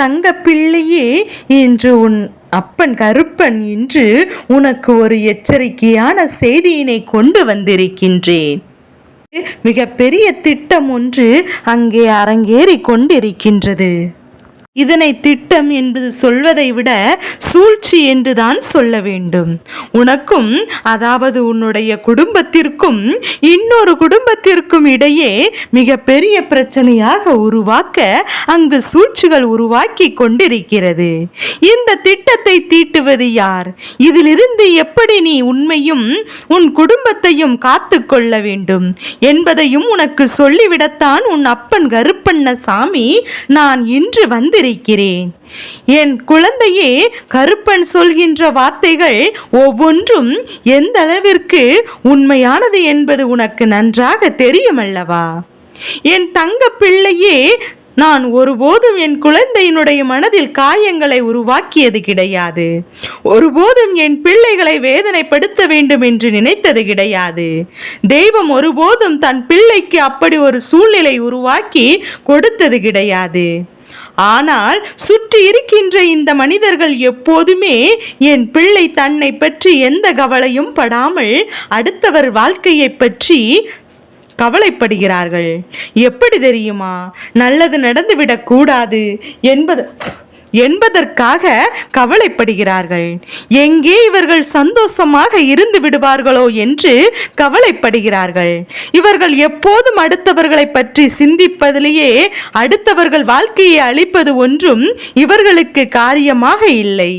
தங்க பிள்ளையே இன்று உன் அப்பன் கருப்பன் இன்று உனக்கு ஒரு எச்சரிக்கையான செய்தியினை கொண்டு வந்திருக்கின்றேன். மிகப்பெரிய திட்டம் ஒன்று அங்கே அரங்கேறி கொண்டிருக்கின்றது. இதனை திட்டம் என்பது சொல்வதை விட சூழ்ச்சி என்றுதான் சொல்ல வேண்டும். உனக்கும் அதாவது உன்னுடைய குடும்பத்திற்கும் இன்னொரு குடும்பத்திற்கும் இடையே மிகப்பெரிய பிரச்சனையாக உருவாக்க அங்கு சூழ்ச்சிகள் உருவாக்கி கொண்டிருக்கிறது. இந்த திட்டத்தை தீட்டுவது யார்? இதிலிருந்து எப்படி நீ உண்மையும் உன் குடும்பத்தையும் காத்து கொள்ள வேண்டும்? என்பதையும் உனக்கு சொல்லிவிடத்தான் உன் அப்பன் கருப்பண்ண சாமி நான் இன்று வந்து வந்திருக்கிறேன். என் குழந்தையே கருப்பன் சொல்கின்ற வார்த்தைகள் ஒவ்வொன்றும் எந்த அளவிற்கு உண்மையானது என்பது உனக்கு நன்றாக தெரியும் அல்லவா என் தங்க பிள்ளையே நான் ஒருபோதும் என் குழந்தையினுடைய மனதில் காயங்களை உருவாக்கியது கிடையாது. ஒருபோதும் என் பிள்ளைகளை வேதனைப்படுத்த வேண்டும் என்று நினைத்தது கிடையாது. தெய்வம் ஒருபோதும் தன் பிள்ளைக்கு அப்படி ஒரு சூழ்நிலை உருவாக்கி கொடுத்தது கிடையாது. ஆனால் சுற்றி இருக்கின்ற இந்த மனிதர்கள் எப்போதுமே என் பிள்ளை தன்னை பற்றி எந்த கவலையும் படாமல் அடுத்தவர் வாழ்க்கையை பற்றி கவலைப்படுகிறார்கள். எப்படி தெரியுமா? நல்லது நடந்துவிடக்கூடாது என்பது என்பதற்காக கவலைப்படுகிறார்கள். எங்கே இவர்கள் சந்தோஷமாக இருந்து விடுவார்களோ என்று கவலைப்படுகிறார்கள். இவர்கள் எப்போதும் அடுத்தவர்களை பற்றி சிந்திப்பதிலேயே அடுத்தவர்கள் வாழ்க்கையை அழிப்பது ஒன்றும் இவர்களுக்கு காரியமாக இல்லை.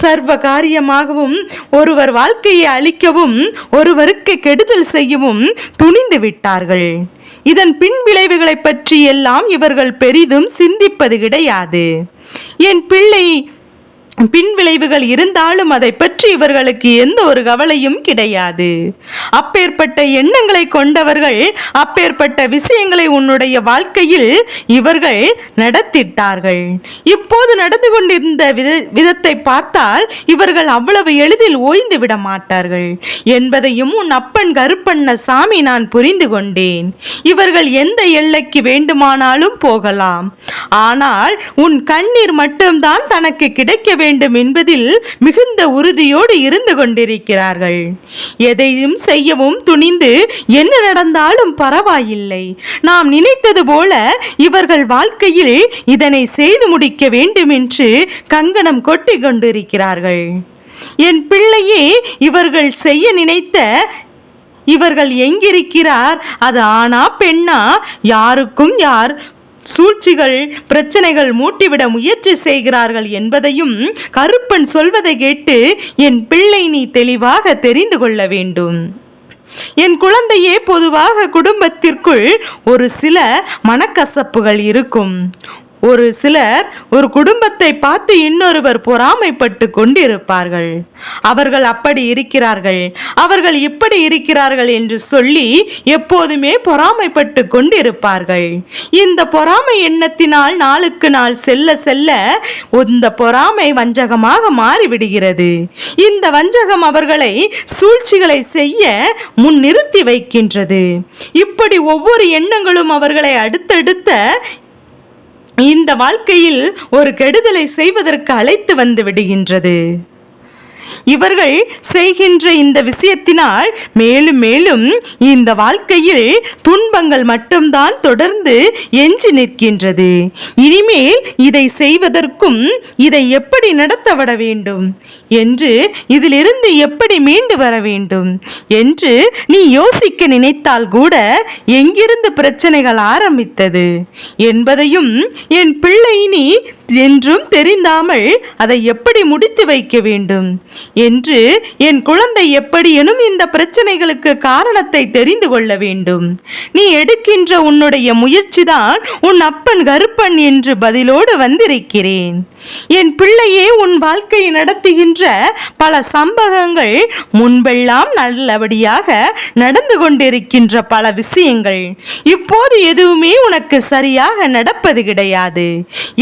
சர்வ காரியமாகவும் ஒருவர் வாழ்க்கையை அழிக்கவும் ஒருவருக்கு கெடுதல் செய்யவும் துணிந்து விட்டார்கள். இதன் பின் விளைவுகளை பற்றி எல்லாம் இவர்கள் பெரிதும் சிந்திப்பது கிடையாது. என் பிள்ளை பின் விளைவுகள் இருந்தாலும் அதை பற்றி இவர்களுக்கு எந்த ஒரு கவலையும் கிடையாது. அப்பேற்பட்ட எண்ணங்களை கொண்டவர்கள் அப்பேற்பட்ட விஷயங்களை உன்னுடைய வாழ்க்கையில் இவர்கள் நடத்திட்டார்கள். இப்போது நடந்து கொண்டிருந்த வித விதத்தை பார்த்தால் இவர்கள் அவ்வளவு எளிதில் ஓய்ந்து விட மாட்டார்கள். என்பதையும் உன் அப்பன் கருப்பண்ண சாமி நான் புரிந்து கொண்டேன். இவர்கள் எந்த எல்லைக்கு வேண்டுமானாலும் போகலாம். ஆனால் உன் கண்ணீர் மட்டும்தான் தனக்கு கிடைக்க வேண்டும் என்பதில் மிகுந்த உறுதியோடு இருந்து கொண்டிருக்கிறார்கள். எதையும் செய்யவும் துணிந்து என்ன நடந்தாலும் பரவாயில்லை. நாம் நினைத்தது போல இவர்கள் வாழ்க்கையில் இதனை செய்து முடிக்க வேண்டும் என்று கங்கணம் கொட்டி கொண்டிருக்கிறார்கள். என் பிள்ளையே இவர்கள் செய்ய நினைத்த இவர்கள் எங்கிருக்கிறார்? அது ஆனா பெண்ணா? யாருக்கும் யார் சூழ்ச்சிகள் பிரச்சனைகள் மூட்டிவிட முயற்சி செய்கிறார்கள் என்பதையும் கருப்பன் சொல்வதை கேட்டு என் பிள்ளை நீ தெளிவாக தெரிந்து கொள்ள வேண்டும். என் குழந்தையே பொதுவாக குடும்பத்திற்குள் ஒரு சில மனக்கசப்புகள் இருக்கும். ஒரு சிலர் ஒரு குடும்பத்தை பார்த்து இன்னொருவர் பொறாமைப்பட்டு கொண்டிருப்பார்கள். அவர்கள் அப்படி இருக்கிறார்கள். அவர்கள் இப்படி இருக்கிறார்கள் என்று சொல்லி எப்போதுமே பொறாமைப்பட்டு கொண்டிருப்பார்கள். இந்த பொறாமை எண்ணத்தினால் நாளுக்கு நாள் செல்ல செல்ல இந்த பொறாமை வஞ்சகமாக மாறிவிடுகிறது. இந்த வஞ்சகம் அவர்களை சூழ்ச்சிகளை செய்ய முன் நிறுத்தி வைக்கின்றது. இப்படி ஒவ்வொரு எண்ணங்களும் அவர்களை அடுத்தடுத்த இந்த வாழ்க்கையில் ஒரு கெடுதலை செய்வதற்கு அழைத்து வந்து விடுகின்றது. இவர்கள் செய்கின்ற இந்த விஷயத்தினால் மேலும் மேலும் இந்த வாழ்க்கையில் துன்பங்கள் மட்டும்தான் தொடர்ந்து எஞ்சி நிற்கின்றது. இனிமேல் இதை செய்வதற்கும் இதை எப்படி நடத்தப்பட வேண்டும்? என்று இதிலிருந்து எப்படி மீண்டு வர வேண்டும்? என்று நீ யோசிக்க நினைத்தால் கூட எங்கிருந்து பிரச்சனைகள் ஆரம்பித்தது? என்பதையும் என் பிள்ளை நீ என்றும் தெரிந்தாமல் அதை எப்படி முடித்து வைக்க வேண்டும்? என்று என் குழந்தை எப்படியெனும் இந்த பிரச்சனைகளுக்கு காரணத்தை தெரிந்து கொள்ள வேண்டும். நீ எடுக்கின்ற உன்னுடைய முயற்சிதான் உன் அப்பன் கருப்பன் என்று பதிலோடு வந்திருக்கிறேன். என் பிள்ளையே உன் வாழ்க்கையை நடத்துகின்ற பல சம்பவங்கள் முன்பெல்லாம் நல்லபடியாக நடந்து கொண்டிருக்கின்ற பல விஷயங்கள் இப்போது எதுவுமே உனக்கு சரியாக நடப்பது கிடையாது.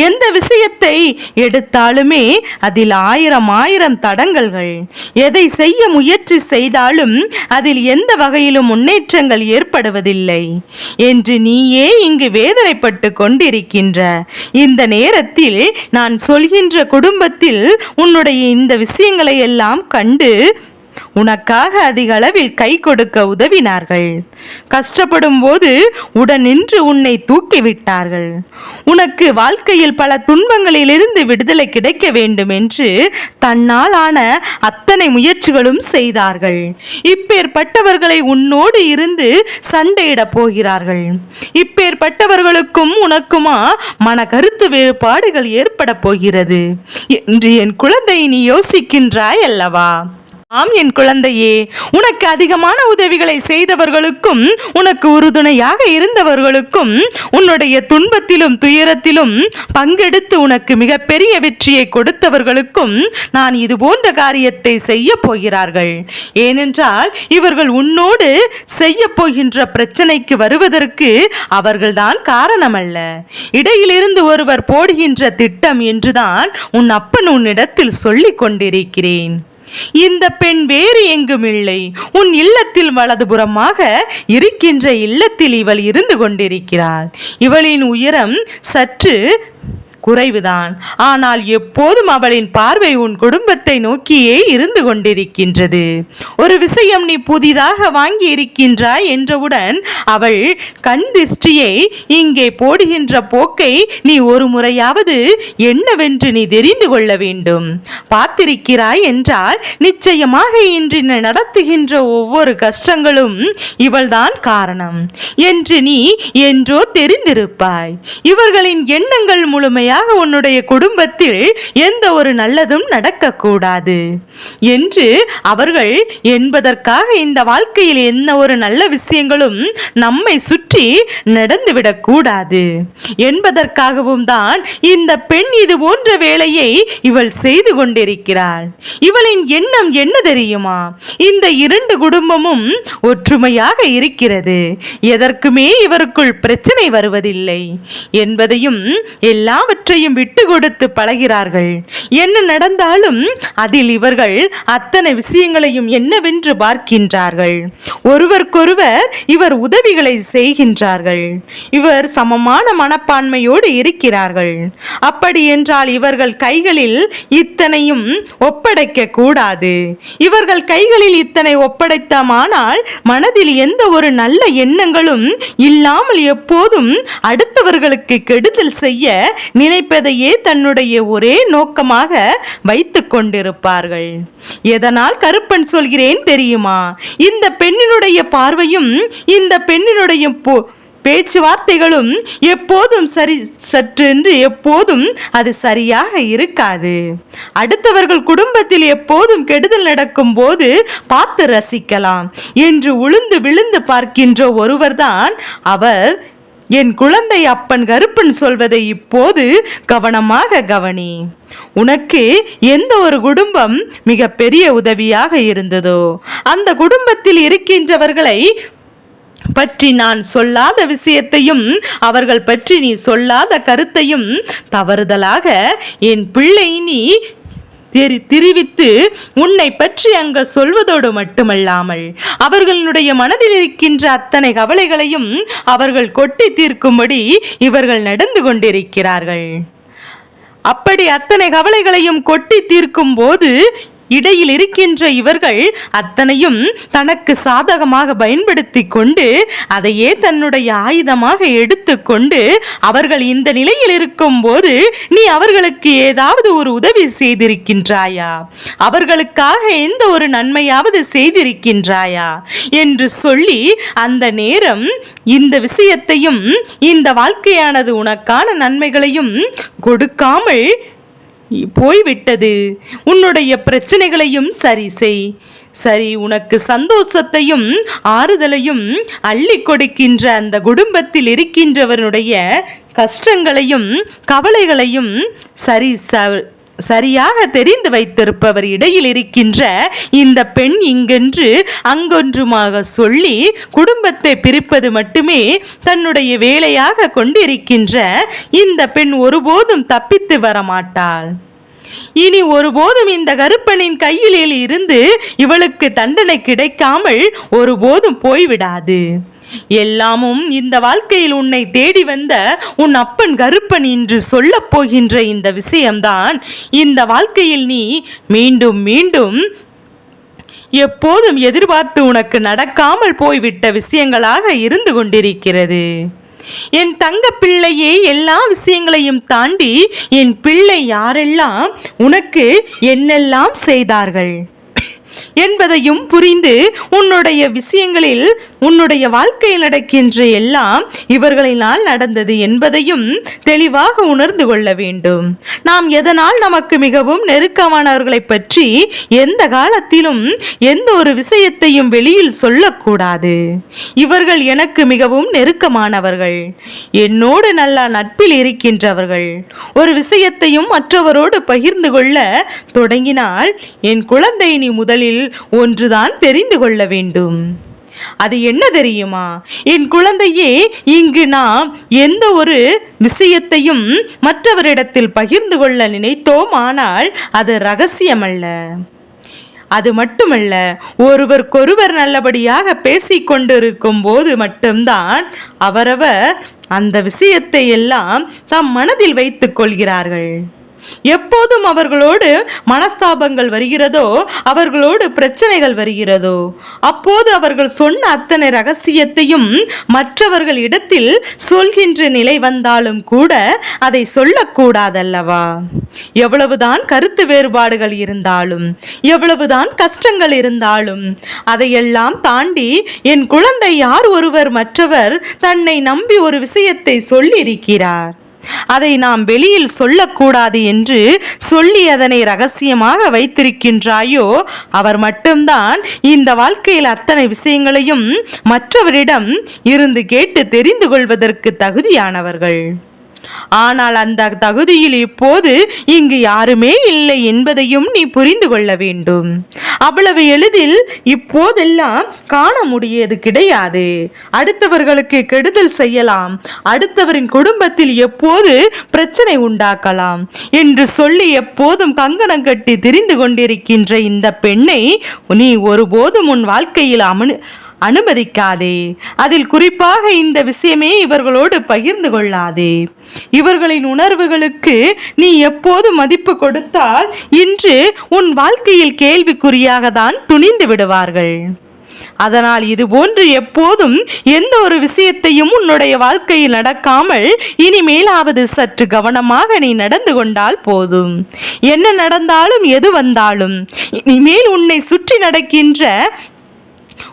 எந்த விஷயத்தை எடுத்தாலுமே அதில் ஆயிரம் ஆயிரம் தடங்கள் சிக்கல்கள் எதை செய்ய முயற்சி செய்தாலும் அதில் எந்த வகையிலும் முன்னேற்றங்கள் ஏற்படுவதில்லை. என்று நீயே இங்கு வேதனைப்பட்டு கொண்டிருக்கின்ற. இந்த நேரத்தில் நான் சொல்கின்ற குடும்பத்தில் உன்னுடைய இந்த விஷயங்களை எல்லாம் கண்டு உனக்காக அதிக அளவில் கை கொடுக்க உதவினார்கள். கஷ்டப்படும் போது உடனின்று உன்னை உன்னை தூக்கிவிட்டார்கள். உனக்கு வாழ்க்கையில் பல துன்பங்களிலிருந்து விடுதலை கிடைக்க வேண்டும் என்று தன்னால் ஆன அத்தனை முயற்சிகளும் செய்தார்கள். இப்பேற்பட்டவர்களை உன்னோடு இருந்து சண்டையிடப் போகிறார்கள். இப்பேற்பட்டவர்களுக்கும் உனக்குமா மன கருத்து வேறுபாடுகள் ஏற்பட போகிறது. என்று என் குழந்தை நீ யோசிக்கின்றாய் அல்லவா? ஆம் என் குழந்தையே உனக்கு அதிகமான உதவிகளை செய்தவர்களுக்கும் உனக்கு உறுதுணையாக இருந்தவர்களுக்கும் உன்னுடைய துன்பத்திலும் துயரத்திலும் பங்கெடுத்து உனக்கு மிகப்பெரிய வெற்றியை கொடுத்தவர்களுக்கும் நான் இது போன்ற காரியத்தை செய்ய போகிறார்கள். ஏனென்றால் இவர்கள் உன்னோடு செய்ய போகின்ற பிரச்சனைக்கு வருவதற்கு அவர்கள்தான் காரணமல்ல. இடையிலிருந்து ஒருவர் போடுகின்ற திட்டம் என்றுதான் உன் அப்பன் உன்னிடத்தில் சொல்லிக் கொண்டிருக்கிறேன். இந்த பெண் வேறு எங்கும் இல்லை. உன் இல்லத்தில் வலதுபுறமாக இருக்கின்ற இல்லத்தில் இவள் இருந்து கொண்டிருக்கிறாள். இவளின் உயரம் சற்று குறைவுதான். ஆனால் எப்போதும் அவளின் பார்வை உன் குடும்பத்தை நோக்கியே இருந்து கொண்டிருக்கின்றது. ஒரு விஷயம் நீ புதிதாக வாங்கி இருக்கின்றாய் என்றவுடன் அவள் கண் திருஷ்டியை இங்கே போடுகின்ற போக்கை நீ ஒரு முறையாவது என்னவென்று நீ தெரிந்து கொள்ள வேண்டும். பார்த்திருக்கிறாய் என்றால் நிச்சயமாக இன்று நடத்துகின்ற ஒவ்வொரு கஷ்டங்களும் இவள்தான் காரணம். என்று நீ என்றோ தெரிந்திருப்பாய். இவர்களின் எண்ணங்கள் முழுமையாக உன்னுடைய குடும்பத்தில் எந்த ஒரு நல்லதும் நடக்கக்கூடாது. என்று அவர்கள் என்பதற்காக இந்த வாழ்க்கையில் என்ன ஒரு நல்ல விஷயங்களும் நம்மை சுற்றி நடந்துவிடக்கூடாது. என்பதற்காகவும் தான் இந்த பெண் இது போன்ற வேலையை இவள் செய்து கொண்டிருக்கிறாள். இவளின் எண்ணம் என்ன தெரியுமா? இந்த இரண்டு குடும்பமும் ஒற்றுமையாக இருக்கிறது. எதற்குமே இவருக்குள் பிரச்சனை வருவதில்லை. என்பதையும் எல்லாவற்றையும் விட்டு கொடுத்து பழகிறார்கள். என்ன நடந்தாலும் அதில் இவர்கள் அத்தனை விஷயங்களையும் என்னவென்று பார்க்கின்றார்கள். ஒருவருக்கொருவர் இவர் உதவிகளை செய்கின்றார்கள். இவர் சமமான மனப்பான்மையோடு இருக்கிறார்கள். அப்படி என்றால் இவர்கள் கைகளில் இத்தனையும் ஒப்படைக்க கூடாது. இவர்கள் கைகளில் இத்தனை ஒப்படைத்தமானால் மனதில் எந்த ஒரு நல்ல எண்ணங்களும் இல்லாமல் எப்போதும் அடுத்தவர்களுக்கு கெடுதல் செய்ய நினைப்பதையே தன்னுடைய ஒரே நோக்கமாக வைத்துக் கொண்டிருப்பார்கள். எதனால் கருப்பன் சொல்கிறேன் தெரியுமா? இந்த பெண்ணினுடைய பார்வையும் இந்த பெண்ணினுடைய போ- பேச்சுவார்த்தைகளும் எப்போதும் சரி சற்றென்று எப்போதும் அது சரியாக இருக்காது. அடுத்தவர்கள் குடும்பத்தில் எப்போதும் கெடுதல் நடக்கும் போது பார்த்து ரசிக்கலாம் என்று உளுந்து விழுந்து பார்க்கின்ற ஒருவர்தான் அவர் என் குழந்தை அப்பன் கருப்பன் சொல்வதை இப்போது கவனமாக கவனி. உனக்கு எந்த ஒரு குடும்பம் மிக பெரிய உதவியாக இருந்ததோ அந்த குடும்பத்தில் இருக்கின்றவர்களை பற்றி நான் சொல்லாத விஷயத்தையும் அவர்கள் பற்றி நீ சொல்லாத கருத்தையும் தவறுதலாக என் பிள்ளை நீ தெரி தெரிவித்து உன்னை பற்றி அங்கு சொல்வதோடு மட்டுமல்லாமல் அவர்களுடைய மனதில் இருக்கின்ற அத்தனை கவலைகளையும் அவர்கள் கொட்டி தீர்க்கும்படி இவர்கள் நடந்து கொண்டிருக்கிறார்கள். அப்படி அத்தனை கவலைகளையும் கொட்டி தீர்க்கும் போது இடையில் இருக்கின்ற இவர்கள் அத்தனையும் தனக்கு சாதகமாக பயன்படுத்தி கொண்டு அதையே தன்னுடைய ஆயுதமாக எடுத்துக்கொண்டு அவர்கள் இந்த நிலையில் இருக்கும்போது நீ அவர்களுக்கு ஏதாவது ஒரு உதவி செய்திருக்கின்றாயா? அவர்களுக்காக எந்த ஒரு நன்மையாவது செய்திருக்கின்றாயா? என்று சொல்லி அந்த நேரம் இந்த விஷயத்தையும் இந்த வாழ்க்கையானது உனக்கான நன்மைகளையும் கொடுக்காமல் போய்விட்டது. உன்னுடைய பிரச்சனைகளையும் சரி செய். சரி உனக்கு சந்தோஷத்தையும் ஆறுதலையும் அள்ளி கொடுக்கின்ற அந்த குடும்பத்தில் இருக்கின்றவனுடைய கஷ்டங்களையும் கவலைகளையும் சரி ச சரியாக தெரிந்து வைத்திருப்பவர் இடையில் இருக்கின்ற இந்த பெண் இங்கென்று அங்கொன்றுமாக சொல்லி குடும்பத்தை பிரிப்பது மட்டுமே தன்னுடைய வேலையாக கொண்டிருக்கின்ற இந்த பெண் ஒருபோதும் தப்பித்து வர மாட்டாள் இனி ஒருபோதும் இந்த கருப்பனின் கையிலில் இருந்து இவளுக்கு தண்டனை கிடைக்காமல் ஒருபோதும் போய்விடாது. எல்லாமும் இந்த வாழ்க்கையில் உன்னை தேடி வந்த உன் அப்பன் கருப்பன் என்று சொல்லப் போகின்ற இந்த விஷயம்தான் இந்த வாழ்க்கையில் நீ மீண்டும் மீண்டும் எப்போதும் எதிர்பார்த்து உனக்கு நடக்காமல் போய்விட்ட விஷயங்களாக இருந்து கொண்டிருக்கிறது. என் தங்க பிள்ளையே எல்லா விஷயங்களையும் தாண்டி என் பிள்ளை யாரெல்லாம் உனக்கு என்னெல்லாம் செய்தார்கள்? என்பதையும் புரிந்து உன்னுடைய விஷயங்களில் உன்னுடைய வாழ்க்கையில் நடக்கின்ற எல்லாம் இவர்களினால் நடந்தது என்பதையும் தெளிவாக உணர்ந்து கொள்ள வேண்டும். நாம் எதனால் நமக்கு மிகவும் நெருக்கமானவர்களை பற்றி எந்த காலத்திலும் எந்த ஒரு விஷயத்தையும் வெளியில் சொல்லக்கூடாது. இவர்கள் எனக்கு மிகவும் நெருக்கமானவர்கள். என்னோடு நல்ல நட்பில் இருக்கின்றவர்கள். ஒரு விஷயத்தையும் மற்றவரோடு பகிர்ந்து கொள்ள தொடங்கினால் என் குழந்தை நீ முதலில் ஒன்றுதான் தெரிந்து கொள்ள வேண்டும். அது என்ன தெரியுமா? என் குழந்தையே இங்கு நாம் எந்த ஒரு விஷயத்தையும் மற்றவரிடத்தில் பகிர்ந்து கொள்ள நினைத்தோம் ஆனால் அது ரகசியமல்ல. அது மட்டுமல்ல ஒருவருக்கொருவர் நல்லபடியாக பேசிக்கொண்டிருக்கும் போது மட்டும்தான் அவரவர் அந்த விஷயத்தை எல்லாம் தம் மனதில் வைத்துக் கொள்கிறார்கள். எப்போதும் அவர்களோடு மனஸ்தாபங்கள் வருகிறதோ அவர்களோடு பிரச்சனைகள் வருகிறதோ அப்போது அவர்கள் சொன்ன அத்தனை ரகசியத்தையும் மற்றவர்கள் இடத்தில் சொல்கின்ற நிலை வந்தாலும் கூட அதை சொல்லக்கூடாதல்லவா? எவ்வளவுதான் கருத்து வேறுபாடுகள் இருந்தாலும் எவ்வளவுதான் கஷ்டங்கள் இருந்தாலும் அதையெல்லாம் தாண்டி என் குழந்தை யார் ஒருவர் மற்றவர் தன்னை நம்பி ஒரு விஷயத்தை சொல்லியிருக்கிறார். அதை நாம் வெளியில் சொல்லக்கூடாது என்று சொல்லி அதனை ரகசியமாக வைத்திருக்கின்றாயோ? அவர் மட்டும்தான் இந்த வாழ்க்கையில் அத்தனை விஷயங்களையும் மற்றவரிடம் இருந்து கேட்டு தெரிந்து கொள்வதற்கு தகுதியானவர்கள். ஆனால் அந்த தகுதியில் இப்போது இங்கு யாருமே இல்லை என்பதையும் நீ புரிந்து கொள்ள வேண்டும். அவ்வளவு எளிதில் இப்போதெல்லாம் காண முடியது கிடையாது. அடுத்தவர்களுக்கு கெடுதல் செய்யலாம். அடுத்தவரின் குடும்பத்தில் எப்போது பிரச்சனை உண்டாக்கலாம் என்று சொல்லி எப்போதும் கங்கணம் கட்டி திரிந்து கொண்டிருக்கின்ற இந்த பெண்ணை நீ ஒருபோதும் உன் வாழ்க்கையில் அமனு அனுமதிக்காதே. அதில் குறிப்பாக இந்த விஷயமே இவர்களோடு பகிர்ந்து கொள்ளாதே. இவர்களின் உணர்வுகளுக்கு நீ எப்போது மதிப்பு கொடுத்தால் இன்று உன் வாழ்க்கையில் கேள்விக்குறியாக தான் துணிந்து விடுவார்கள். அதனால் இது போன்று எப்போதும் எந்த ஒரு விஷயத்தையும் உன்னுடைய வாழ்க்கையில் நடக்காமல் இனிமேலாவது சற்று கவனமாக நீ நடந்து கொண்டால் போதும். என்ன நடந்தாலும் எது வந்தாலும் இனிமேல் உன்னை சுற்றி நடக்கின்ற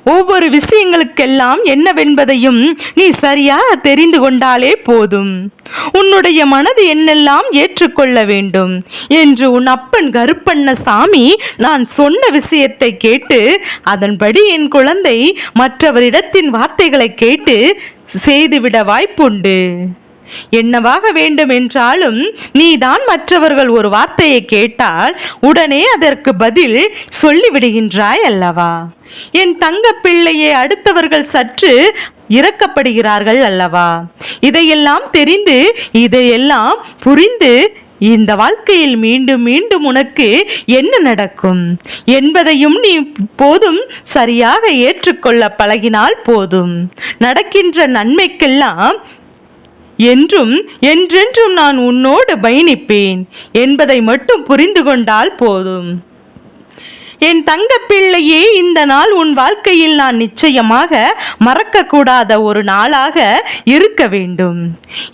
ஒவ்வொரு விஷயங்களுக்கெல்லாம் என்னவென்பதையும் நீ சரியாக தெரிந்து கொண்டாலே போதும். உன்னுடைய மனது என்னெல்லாம் ஏற்றுக்கொள்ள வேண்டும் என்று உன் அப்பன் கருப்பண்ண சாமி நான் சொன்ன விஷயத்தை கேட்டு அதன்படி என் குழந்தை மற்றவரிடத்தின் வார்த்தைகளை கேட்டு செய்துவிட வாய்ப்புண்டு. என்னவாக வேண்டும் என்றாலும் நீதான் மற்றவர்கள் ஒரு வார்த்தையை கேட்டால் உடனே அதற்கு பதில் சொல்லிவிடுகின்றாய் அல்லவா? என் தங்க பிள்ளையை அடுத்தவர்கள் சற்று இறக்கப்படுகிறார்கள் அல்லவா? இதையெல்லாம் தெரிந்து இதையெல்லாம் புரிந்து இந்த வாழ்க்கையில் மீண்டும் மீண்டும் உனக்கு என்ன நடக்கும்? என்பதையும் நீ போதும் சரியாக ஏற்றுக்கொள்ள பழகினால் போதும். நடக்கின்ற நன்மைக்கெல்லாம் என்றும் என்றென்றும் நான் உன்னோடு பயணிப்பேன் என்பதை மட்டும் புரிந்து கொண்டால் போதும். என் தங்க பிள்ளையே இந்த நாள் உன் வாழ்க்கையில் நான் நிச்சயமாக மறக்கக்கூடாத ஒரு நாளாக இருக்க வேண்டும்.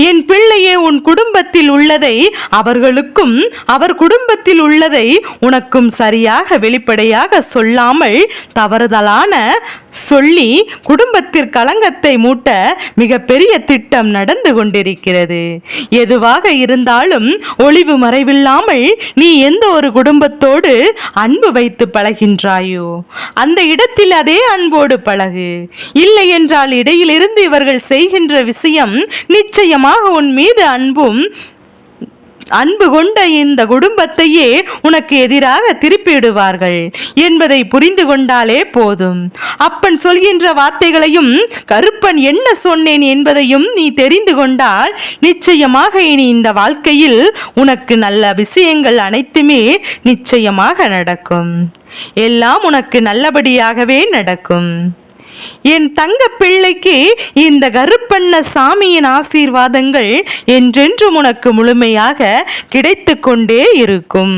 என் பிள்ளையே உன் குடும்பத்தில் உள்ளதை அவர்களுக்கும் அவர் குடும்பத்தில் உள்ளதை உனக்கும் சரியாக வெளிப்படையாக சொல்லாமல் தவறுதலான சொல்லி குடும்பத்திற்கு களங்கத்தை மூட்ட மிகப்பெரிய திட்டம் நடந்து கொண்டிருக்கிறது. எதுவாக இருந்தாலும் ஒளிவு மறைவில்லாமல் நீ எந்த ஒரு குடும்பத்தோடு அன்பு வைத்து பழகின்றாயோ? அந்த இடத்தில் அதே அன்போடு பழகு. இல்லை என்றால் இடையிலிருந்து இவர்கள் செய்கின்ற விஷயம் நிச்சயமாக உன் மீது அன்பும் அன்பு கொண்ட இந்த குடும்பத்தையே உனக்கு எதிராக திருப்பிவிடுவார்கள் என்பதை புரிந்து கொண்டாலே போதும். அப்பன் சொல்கின்ற வார்த்தைகளையும் கருப்பன் என்ன சொன்னேன் என்பதையும் நீ தெரிந்து கொண்டால் நிச்சயமாக இனி இந்த வாழ்க்கையில் உனக்கு நல்ல விஷயங்கள் அனைத்துமே நிச்சயமாக நடக்கும். எல்லாம் உனக்கு நல்லபடியாகவே நடக்கும். என் தங்க பிள்ளைக்கு இந்த கருப்பண்ண சாமியின் ஆசீர்வாதங்கள் என்றென்றும் உனக்கு முழுமையாக கிடைத்து கொண்டே இருக்கும்.